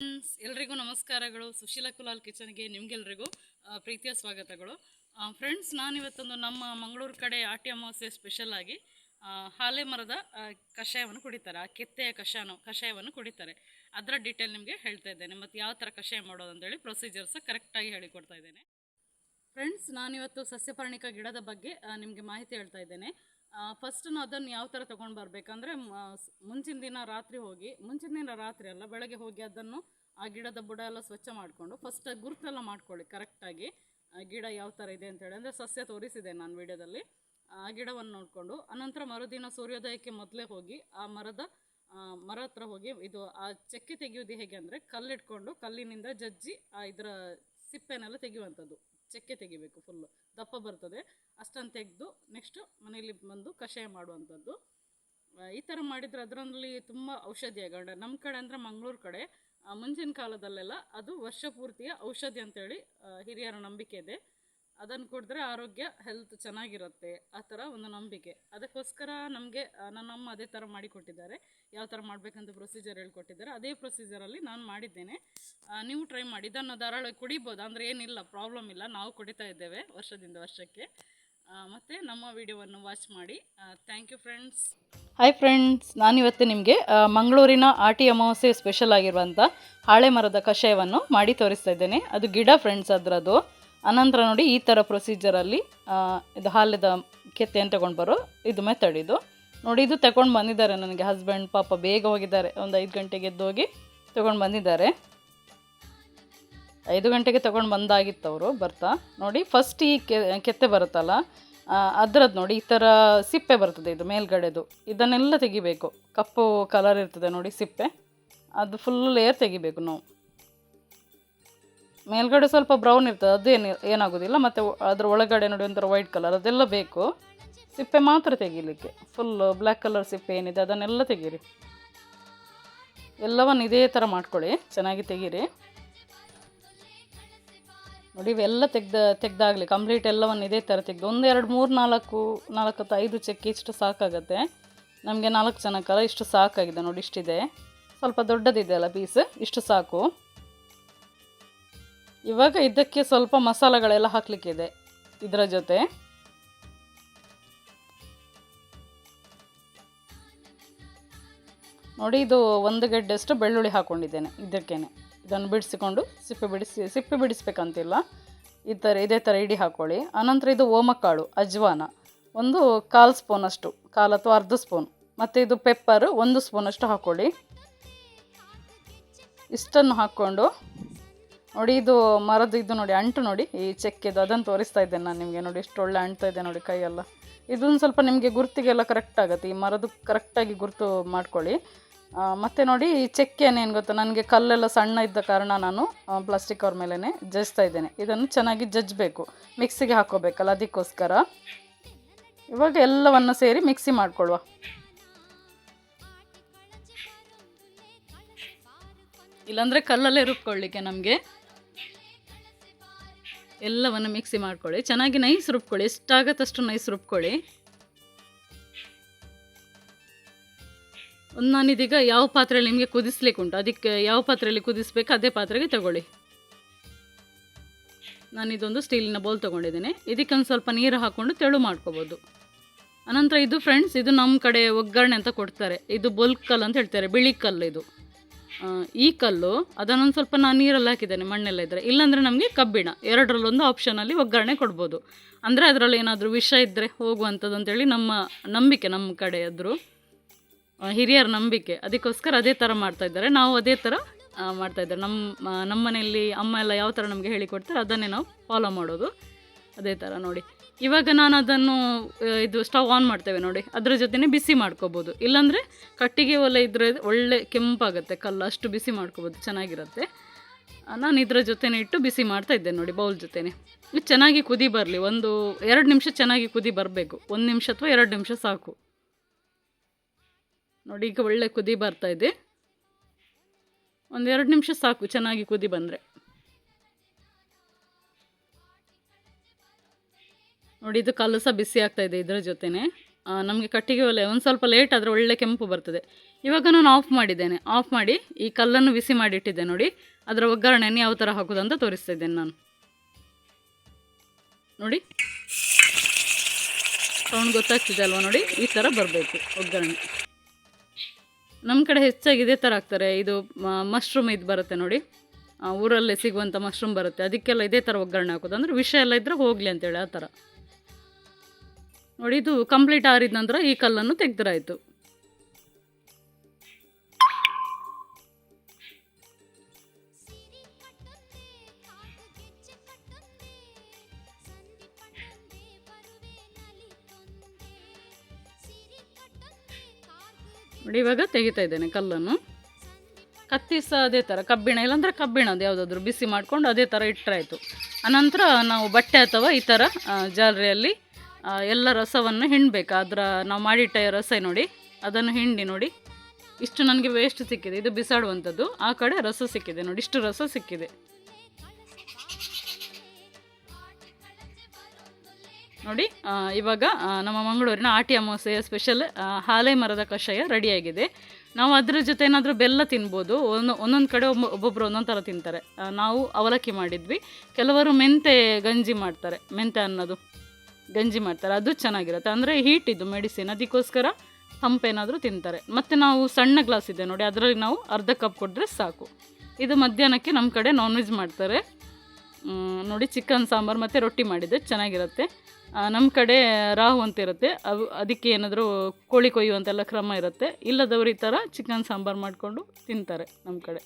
Friends ಎಲ್ರಿಗೂ ನಮಸ್ಕಾರಗಳು. ಸುಶೀಲಾ ಕುಲಾಲ್ ಕಿಚನ್ಗೆ ನಿಮ್ಗೆಲ್ರಿಗೂ ಪ್ರೀತಿಯ ಸ್ವಾಗತಗಳು. ಫ್ರೆಂಡ್ಸ್ ನಾನಿವತ್ತೊಂದು ನಮ್ಮ ಮಂಗಳೂರು ಕಡೆ ಆಟಿ ಅಮಾವಾಸ್ಯೆ ಸ್ಪೆಷಲ್ ಆಗಿ ಹಾಲೆ ಮರದ ಕಷಾಯವನ್ನು ಕುಡಿತಾರೆ. ಆ ಕೆತ್ತೆಯ ಕಷಾಯನ, ಕಷಾಯವನ್ನು ಕುಡಿತಾರೆ. ಅದರ ಡೀಟೇಲ್ ನಿಮಗೆ ಹೇಳ್ತಾ ಇದ್ದೇನೆ. ಮತ್ತು ಯಾವ ಥರ ಕಷಾಯ ಮಾಡೋದು ಅಂತೇಳಿ ಪ್ರೊಸೀಜರ್ಸ್ ಕರೆಕ್ಟಾಗಿ ಹೇಳಿಕೊಡ್ತಾ ಇದ್ದೇನೆ. ಫ್ರೆಂಡ್ಸ್ ನಾನಿವತ್ತು ಸಸ್ಯಪರ್ಣಿಕ ಗಿಡದ ಬಗ್ಗೆ ನಿಮಗೆ ಮಾಹಿತಿ ಹೇಳ್ತಾ ಇದ್ದೇನೆ. ಫಸ್ಟ್ ನಾವು ಅದನ್ನು ಯಾವ ಥರ ತೊಗೊಂಡು ಬರಬೇಕಂದ್ರೆ ಮುಂಚಿನ ದಿನ ರಾತ್ರಿ ಹೋಗಿ, ಮುಂಚಿನ ದಿನ ರಾತ್ರಿ ಅಲ್ಲ, ಬೆಳಗ್ಗೆ ಹೋಗಿ ಅದನ್ನು ಆ ಗಿಡದ ಬುಡ ಎಲ್ಲ ಸ್ವಚ್ಛ ಮಾಡಿಕೊಂಡು ಫಸ್ಟ್ ಗುರುತೆಲ್ಲ ಮಾಡ್ಕೊಳ್ಳಿ ಕರೆಕ್ಟಾಗಿ ಗಿಡ ಯಾವ ಥರ ಇದೆ ಅಂತೇಳಿ ಅಂದರೆ ಸಸ್ಯ ತೋರಿಸಿದೆ ನಾನು ವಿಡಿಯೋದಲ್ಲಿ. ಆ ಗಿಡವನ್ನು ನೋಡಿಕೊಂಡು, ಅನಂತರ ಮರುದಿನ ಸೂರ್ಯೋದಯಕ್ಕೆ ಮೊದಲೇ ಹೋಗಿ, ಆ ಮರದ ಮರ ಹತ್ರ ಹೋಗಿ, ಇದು ಆ ಚೆಕ್ಕೆ ತೆಗೆಯೋದು ಹೇಗೆ ಅಂದರೆ ಕಲ್ಲಿಟ್ಕೊಂಡು ಕಲ್ಲಿನಿಂದ ಜಜ್ಜಿ ಆ ಇದರ ಸಿಪ್ಪೆನೆಲ್ಲ ತೆಗೆಯುವಂಥದ್ದು. ಚೆಕ್ಕೆ ತೆಗಿಬೇಕು ಫುಲ್ಲು ದಪ್ಪ ಬರ್ತದೆ. ಅಷ್ಟನ್ನು ತೆಗೆದು ನೆಕ್ಸ್ಟ್ ಮನೆಯಲ್ಲಿ ಬಂದು ಕಷಾಯ ಮಾಡುವಂಥದ್ದು. ಈ ಥರ ಮಾಡಿದರೆ ಅದರಲ್ಲಿ ತುಂಬ ಔಷಧಿ ಆಗೋಣ ನಮ್ಮ ಕಡೆ ಅಂದರೆ ಮಂಗಳೂರು ಕಡೆ ಮುಂಚಿನ ಕಾಲದಲ್ಲೆಲ್ಲ ಅದು ವರ್ಷ ಪೂರ್ತಿಯ ಔಷಧಿ ಅಂತೇಳಿ ಹಿರಿಯರ ನಂಬಿಕೆ ಇದೆ. ಅದನ್ನು ಕುಡಿದ್ರೆ ಆರೋಗ್ಯ ಹೆಲ್ತ್ ಚೆನ್ನಾಗಿರುತ್ತೆ. ಆ ಥರ ಒಂದು ನಂಬಿಕೆ. ಅದಕ್ಕೋಸ್ಕರ ನಮಗೆ ನನ್ನಮ್ಮ ಅದೇ ಥರ ಮಾಡಿಕೊಟ್ಟಿದ್ದಾರೆ ಯಾವ ಥರ ಮಾಡಬೇಕಂತ ಪ್ರೊಸೀಜರ್ ಹೇಳ್ಕೊಟ್ಟಿದ್ದಾರೆ. ಅದೇ ಪ್ರೊಸೀಜರಲ್ಲಿ ನಾನು ಮಾಡಿದ್ದೇನೆ. ನೀವು ಟ್ರೈ ಮಾಡಿ. ಇದನ್ನು ಧಾರಾಳವಾಗಿ ಕುಡಿಬೋದು. ಅಂದರೆ ಏನಿಲ್ಲ ಪ್ರಾಬ್ಲಮ್ ಇಲ್ಲ. ನಾವು ಕುಡಿತಾ ಇದ್ದೇವೆ ವರ್ಷದಿಂದ ವರ್ಷಕ್ಕೆ. ಮತ್ತು ನಮ್ಮ ವಿಡಿಯೋವನ್ನು ವಾಚ್ ಮಾಡಿ. Thank you friends hi friends ನಾನಿವತ್ತು ನಿಮಗೆ ಮಂಗಳೂರಿನ ಆಟಿ ಅಮಾವಾಸ್ಯೆ ಸ್ಪೆಷಲ್ ಆಗಿರುವಂಥ ಹಾಳೆ ಮರದ ಕಷಾಯವನ್ನು ಮಾಡಿ ತೋರಿಸ್ತಾ ಇದ್ದೇನೆ. ಅದು ಗಿಡ ಫ್ರೆಂಡ್ಸ್ ಅದರದ್ದು. ಅನಂತರ ನೋಡಿ ಈ ಥರ ಪ್ರೊಸೀಜರಲ್ಲಿ ಇದು ಹಾಲದ ಕೆತ್ತೆಯನ್ನು ತಗೊಂಡು ಬರೋ ಇದು ಮೆಥಡ್ ಇದು. ನೋಡಿ ಇದು ತಗೊಂಡು ಬಂದಿದ್ದಾರೆ ನನಗೆ ಹಸ್ಬೆಂಡ್ ಪಾಪ ಬೇಗ ಹೋಗಿದ್ದಾರೆ. ಒಂದು ಐದು ಗಂಟೆಗೆ ಎದ್ದು ಹೋಗಿ ತಗೊಂಡು ಬಂದಿದ್ದಾರೆ. ಐದು ಗಂಟೆಗೆ ತಗೊಂಡು ಬಂದಾಗಿತ್ತು ಅವರು ಬರ್ತಾ. ನೋಡಿ ಫಸ್ಟ್ ಈ ಕೆತ್ತೆ ಬರುತ್ತಲ್ಲ ಅದರದ್ದು ನೋಡಿ ಈ ಥರ ಸಿಪ್ಪೆ ಬರ್ತದೆ ಇದು ಮೇಲ್ಗಡೆದು. ಇದನ್ನೆಲ್ಲ ತೆಗಿಬೇಕು. ಕಪ್ಪು ಕಲರ್ ಇರ್ತದೆ ನೋಡಿ ಸಿಪ್ಪೆ. ಅದು ಫುಲ್ ಲೇಯರ್ ತೆಗಿಬೇಕು ನಾವು. ಮೇಲ್ಗಡೆ ಸ್ವಲ್ಪ ಬ್ರೌನ್ ಇರ್ತದೆ ಅದೇನು ಏನಾಗೋದಿಲ್ಲ. ಮತ್ತು ಅದರ ಒಳಗಡೆ ನೋಡಿ ಒಂಥರ ವೈಟ್ ಕಲರ್ ಅದೆಲ್ಲ ಬೇಕು. ಸಿಪ್ಪೆ ಮಾತ್ರ ತೆಗೀಲಿಕ್ಕೆ. ಫುಲ್ಲು ಬ್ಲ್ಯಾಕ್ ಕಲರ್ ಸಿಪ್ಪೆ ಏನಿದೆ, ಅದನ್ನೆಲ್ಲ ತೆಗೀರಿ. ಎಲ್ಲವನ್ನು ಇದೇ ಥರ ಮಾಡ್ಕೊಳ್ಳಿ, ಚೆನ್ನಾಗಿ ತೆಗೀರಿ. ನೋಡಿ, ಇವೆಲ್ಲ ತೆಗ್ದ, ತೆಗ್ದಾಗಲಿ ಕಂಪ್ಲೀಟ್ ಎಲ್ಲವನ್ನು ಇದೇ ಥರ ತೆಗೆದು, ಒಂದು ಎರಡು ಮೂರು ನಾಲ್ಕು ನಾಲ್ಕು ಅಥವಾ ಐದು ಚಕ್ಕಿ ಇಷ್ಟು ಸಾಕಾಗತ್ತೆ. ನಮಗೆ ನಾಲ್ಕು ಜನಕ್ಕಲ್ಲ ಇಷ್ಟು ಸಾಕಾಗಿದೆ ನೋಡಿ, ಇಷ್ಟಿದೆ. ಸ್ವಲ್ಪ ದೊಡ್ಡದಿದೆ ಅಲ್ಲ ಪೀಸ್ ಇಷ್ಟು ಸಾಕು. ಇವಾಗ ಇದಕ್ಕೆ ಸ್ವಲ್ಪ ಮಸಾಲೆಗಳೆಲ್ಲ ಹಾಕಲಿಕ್ಕಿದೆ. ಇದರ ಜೊತೆ. ನೋಡಿ, ಇದು ಒಂದು ಗೆಡ್ಡೆಷ್ಟು ಬೆಳ್ಳುಳ್ಳಿ ಹಾಕ್ಕೊಂಡಿದ್ದೇನೆ ಇದಕ್ಕೇನೆ. ಇದನ್ನು ಬಿಡಿಸಿಕೊಂಡು ಸಿಪ್ಪೆ ಬಿಡಿಸಿ, ಸಿಪ್ಪೆ ಬಿಡಿಸ್ಬೇಕಂತಿಲ್ಲ. ಈ ಥರ, ಇದೇ ಥರ ಇಡಿ ಹಾಕ್ಕೊಳ್ಳಿ ಆನಂತರ ಇದು ಓಮಕಾಳು, ಅಜ್ವಾನ. ಒಂದು ಕಾಲು ಸ್ಪೂನಷ್ಟು, ಕಾಲು ಅಥವಾ ಅರ್ಧ ಸ್ಪೂನ್. ಮತ್ತು ಇದು ಪೆಪ್ಪರ್, ಒಂದು ಸ್ಪೂನಷ್ಟು ಹಾಕ್ಕೊಳ್ಳಿ ಇಷ್ಟನ್ನು ಹಾಕ್ಕೊಂಡು ನೋಡಿ, ಇದು ಮರದ ಇದು ನೋಡಿ, ಅಂಟು ನೋಡಿ, ಈ ಚೆಕ್ಕಿದು, ಅದನ್ನು ತೋರಿಸ್ತಾ ಇದ್ದೇನೆ ನಾನು ನಿಮಗೆ. ನೋಡಿ, ಎಷ್ಟು ಒಳ್ಳೆ ಅಂಟ್ತಾ ಇದೆ ನೋಡಿ ಕೈಯೆಲ್ಲ. ಇದೊಂದು ಸ್ವಲ್ಪ ನಿಮಗೆ ಗುರ್ತಿಗೆಲ್ಲ ಕರೆಕ್ಟ್ ಆಗುತ್ತೆ. ಈ ಮರದ್ದು ಕರೆಕ್ಟಾಗಿ ಗುರುತು ಮಾಡ್ಕೊಳ್ಳಿ. ಮತ್ತು ನೋಡಿ, ಈ ಏನು ಗೊತ್ತಾ? ನನಗೆ ಕಲ್ಲೆಲ್ಲ ಸಣ್ಣ ಇದ್ದ ಕಾರಣ ನಾನು ಪ್ಲಾಸ್ಟಿಕ್ ಅವ್ರ ಮೇಲೇ ಜಜ್ತಾ ಇದ್ದೇನೆ. ಇದನ್ನು ಚೆನ್ನಾಗಿ ಜಜ್ಜಬೇಕು ಮಿಕ್ಸಿಗೆ ಹಾಕೋಬೇಕಲ್ಲ ಅದಕ್ಕೋಸ್ಕರ. ಇವಾಗ ಎಲ್ಲವನ್ನು ಸೇರಿ ಮಿಕ್ಸಿ ಮಾಡ್ಕೊಳ್ಳುವ. ಇಲ್ಲಾಂದರೆ ಕಲ್ಲಲ್ಲೇ ರುಬ್ಕೊಳ್ಳಿಕ್ಕೆ ನಮಗೆ. ಎಲ್ಲವನ್ನು ಮಿಕ್ಸಿ ಮಾಡ್ಕೊಳ್ಳಿ. ಚೆನ್ನಾಗಿ ನೈಸ್ ರುಬ್ಕೊಳ್ಳಿ. ಎಷ್ಟಾಗತ್ತಷ್ಟು ನೈಸ್ ರುಬ್ಕೊಳ್ಳಿ. ಒಂದು ಇದೀಗ ಯಾವ ಪಾತ್ರೆಯಲ್ಲಿ ನಿಮಗೆ ಕುದಿಸ್ಲಿಕ್ಕೆ ಉಂಟು, ಅದಕ್ಕೆ ಯಾವ ಪಾತ್ರೆಯಲ್ಲಿ ಕುದಿಸ್ಬೇಕು ಅದೇ ಪಾತ್ರೆಗೆ ತಗೊಳ್ಳಿ. ನಾನಿದೊಂದು ಸ್ಟೀಲಿನ ಬೌಲ್ ತೊಗೊಂಡಿದ್ದೇನೆ. ಇದಕ್ಕೆ ಒಂದು ಸ್ವಲ್ಪ ನೀರು ಹಾಕ್ಕೊಂಡು ತೆಳು ಮಾಡ್ಕೋಬೋದು. ಅನಂತರ ಇದು ಫ್ರೆಂಡ್ಸ್ ಇದು ನಮ್ಮ ಕಡೆ ಒಗ್ಗರಣೆ ಅಂತ ಕೊಡ್ತಾರೆ. ಇದು ಬೊಲ್ಕ್ ಕಲ್ಲು ಅಂತ ಹೇಳ್ತಾರೆ, ಬಿಳಿ ಕಲ್ಲು ಇದು. ಈ ಕಲ್ಲು, ಅದನ್ನೊಂದು ಸ್ವಲ್ಪ ನಾನು ನೀರಲ್ಲಿ ಹಾಕಿದ್ದೇನೆ, ಮಣ್ಣೆಲ್ಲ ಇದ್ದರೆ ಇಲ್ಲಾಂದರೆ ನಮಗೆ ಕಬ್ಬಿಣ, ಎರಡರಲ್ಲೊಂದು ಆಪ್ಷನಲ್ಲಿ ಒಗ್ಗರಣೆ ಕೊಡ್ಬೋದು. ಅಂದರೆ ಅದರಲ್ಲಿ ಏನಾದರೂ ವಿಷ ಇದ್ದರೆ ಹೋಗುವಂಥದ್ದು ಅಂತೇಳಿ ನಮ್ಮ ನಂಬಿಕೆ ನಮ್ಮ ಕಡೆ ಆದರೂ ಹಿರಿಯರ ನಂಬಿಕೆ, ಅದಕ್ಕೋಸ್ಕರ ಅದೇ ಥರ ಮಾಡ್ತಾ ಇದ್ದಾರೆ. ನಾವು ಅದೇ ಥರ ಮಾಡ್ತಾಯಿದ್ದಾರೆ ನಮ್ಮ ನಮ್ಮ ಮನೆಯಲ್ಲಿ ಅಮ್ಮ ಎಲ್ಲ ಯಾವ ಥರ ನಮಗೆ ಹೇಳಿಕೊಡ್ತಾರೆ ಅದನ್ನೇ ನಾವು ಫಾಲೋ ಮಾಡೋದು. ಅದೇ ಥರ ನೋಡಿ. ಇವಾಗ ನಾನು ಅದನ್ನು ಇದು ಸ್ಟವ್ ಆನ್ ಮಾಡ್ತೇವೆ ನೋಡಿ. ಅದರ ಜೊತೆನೇ ಬಿಸಿ ಮಾಡ್ಕೋಬೋದು. ಇಲ್ಲಾಂದರೆ ಕಟ್ಟಿಗೆ ಒಲೆ ಇದ್ರೆ ಒಳ್ಳೆ ಕೆಂಪಾಗುತ್ತೆ ಕಲ್ಲು, ಅಷ್ಟು ಬಿಸಿ ಮಾಡ್ಕೋಬೋದು, ಚೆನ್ನಾಗಿರುತ್ತೆ. ನಾನು ಇದರ ಜೊತೆನೇ ಇಟ್ಟು ಬಿಸಿ ಮಾಡ್ತಾ ಇದ್ದೇನೆ ನೋಡಿ, ಬೌಲ್ ಜೊತೆನೆ. ಇದು ಚೆನ್ನಾಗಿ ಕುದಿ ಬರಲಿ, ಒಂದು ಎರಡು ನಿಮಿಷ ಚೆನ್ನಾಗಿ ಕುದಿ ಬರಬೇಕು. ಒಂದು ನಿಮಿಷ ಅಥವಾ ಎರಡು ನಿಮಿಷ ಸಾಕು. ನೋಡಿ, ಈಗ ಒಳ್ಳೆ ಕುದಿ ಬರ್ತಾ ಇದೆ. ಒಂದು ಎರಡು ನಿಮಿಷ ಸಾಕು ಚೆನ್ನಾಗಿ ಕುದಿ ಬಂದರೆ. ನೋಡಿ, ಇದು ಕಲ್ಲು ಸಹ ಬಿಸಿ ಆಗ್ತಾ ಇದೆ ಇದರ ಜೊತೆನೆ. ನಮಗೆ ಕಟ್ಟಿಗೆ ಒಲೆ, ಒಂದು ಸ್ವಲ್ಪ ಲೇಟ್ ಆದರೆ ಒಳ್ಳೆ ಕೆಂಪು ಬರ್ತದೆ. ಇವಾಗ ನಾನು ಆಫ್ ಮಾಡಿದ್ದೇನೆ. ಆಫ್ ಮಾಡಿ ಈ ಕಲ್ಲನ್ನು ಬಿಸಿ ಮಾಡಿಟ್ಟಿದ್ದೆ ನೋಡಿ. ಅದರ ಒಗ್ಗರಣೆಯನ್ನು ಯಾವ ಥರ ಹಾಕೋದು ಅಂತ ತೋರಿಸ್ತಾ ಇದ್ದೇನೆ ನಾನು. ನೋಡಿ. ಸೌಂಡ್ ಗೊತ್ತಾಗ್ತಿದೆ ಅಲ್ವಾ ನೋಡಿ? ಈ ಥರ ಬರಬೇಕು ಒಗ್ಗರಣೆ. ನಮ್ಮ ಕಡೆ ಹೆಚ್ಚಾಗಿ ಇದೇ ಥರ ಹಾಕ್ತಾರೆ. ಇದು ಮಶ್ರೂಮ್ ಇದು ಬರುತ್ತೆ ನೋಡಿ. ಊರಲ್ಲೇ ಸಿಗುವಂಥ ಮಶ್ರೂಮ್ ಬರುತ್ತೆ. ಅದಕ್ಕೆಲ್ಲ ಇದೇ ಥರ ಒಗ್ಗರಣೆ ಹಾಕೋದು. ಅಂದರೆ ವಿಷ ಎಲ್ಲ ಇದ್ದರೆ ಹೋಗಲಿ ಅಂತೇಳಿ ಆ ಥರ ನೋಡಿ ಇದು ಕಂಪ್ಲೀಟ್ ಆರಿದ ನಂತರ ಈ ಕಲ್ಲನ್ನು ತೆಗೆದ್ರಾಯ್ತು. ನೋಡಿ ಇವಾಗ ತೆಗಿತಾ ಇದ್ದೇನೆ ಕಲ್ಲನ್ನು. ಕತ್ತಿ ಅದೇ ಥರ ಕಬ್ಬಿಣ, ಇಲ್ಲಾಂದರೆ ಕಬ್ಬಿಣದ ಯಾವುದಾದ್ರೂ ಬಿಸಿ ಮಾಡಿಕೊಂಡು ಅದೇ ಥರ ಇಟ್ಟರಾಯಿತು ಆನಂತರ ನಾವು ಬಟ್ಟೆ ಅಥವಾ ಈ ಥರ ಜಾಲರಿಯಲ್ಲಿ ಎಲ್ಲ ರಸವನ್ನು ಹಿಂಡಬೇಕು. ಅದರ ನಾವು ಮಾಡಿಟ್ಟ ರಸ ನೋಡಿ, ಅದನ್ನು ಹಿಂಡಿ ನೋಡಿ, ಇಷ್ಟು ನನಗೆ ವೇಸ್ಟ್ ಸಿಕ್ಕಿದೆ. ಇದು ಬಿಸಾಡುವಂಥದ್ದು ಆ ಕಡೆ ರಸ ಸಿಕ್ಕಿದೆ ನೋಡಿ, ಇಷ್ಟು ರಸ ಸಿಕ್ಕಿದೆ. ನೋಡಿ ಇವಾಗ ನಮ್ಮ ಮಂಗಳೂರಿನ ಆಟಿ ಅಮಾವಾಸ್ಯೆಯ ಸ್ಪೆಷಲ್ ಹಾಲೆ ಮರದ ಕಷಾಯ ರೆಡಿಯಾಗಿದೆ ನಾವು ಅದರ ಜೊತೆ ಏನಾದರೂ ಬೆಲ್ಲ ತಿನ್ಬೋದು. ಒಂದು, ಒಂದೊಂದು ಕಡೆ ಒಬ್ಬ ಒಬ್ಬೊಬ್ಬರು ಒಂದೊಂದು ಥರ ತಿಂತಾರೆ. ನಾವು ಅವಲಕ್ಕಿ ಮಾಡಿದ್ವಿ. ಕೆಲವರು ಮೆಂತೆ ಗಂಜಿ ಮಾಡ್ತಾರೆ. ಮೆಂತೆ ಅನ್ನೋದು. ಗಂಜಿ ಮಾಡ್ತಾರೆ, ಅದು ಚೆನ್ನಾಗಿರುತ್ತೆ. ಅಂದರೆ ಹೀಟ್ ಇದು ಮೆಡಿಸಿನ್ ಅದಕ್ಕೋಸ್ಕರ ಹಂಪೇನಾದರೂ ತಿಂತಾರೆ. ಮತ್ತು ನಾವು ಸಣ್ಣ ಗ್ಲಾಸ್ ಇದೆ ನೋಡಿ, ಅದರಲ್ಲಿ ನಾವು ಅರ್ಧ ಕಪ್ ಕೊಟ್ಟರೆ ಸಾಕು. ಇದು ಮಧ್ಯಾಹ್ನಕ್ಕೆ ನಮ್ಮ ಕಡೆ ನಾನ್ ವೆಜ್ ಮಾಡ್ತಾರೆ ನೋಡಿ ಚಿಕನ್ ಸಾಂಬಾರು ಮತ್ತು ರೊಟ್ಟಿ ಮಾಡಿದ್ದೆ ಚೆನ್ನಾಗಿರುತ್ತೆ. ನಮ್ಮ ಕಡೆ ರಾಹು ಅಂತ ಇರುತ್ತೆ. ಅವು, ಅದಕ್ಕೆ ಏನಾದರೂ ಕೋಳಿ ಕೊಯ್ಯುವಂತೆಲ್ಲ ಕ್ರಮ ಇರುತ್ತೆ. ಇಲ್ಲದವರು ಈ ಥರ ಚಿಕನ್ ಸಾಂಬಾರು ಮಾಡಿಕೊಂಡು ತಿಂತಾರೆ ನಮ್ಮ ಕಡೆ.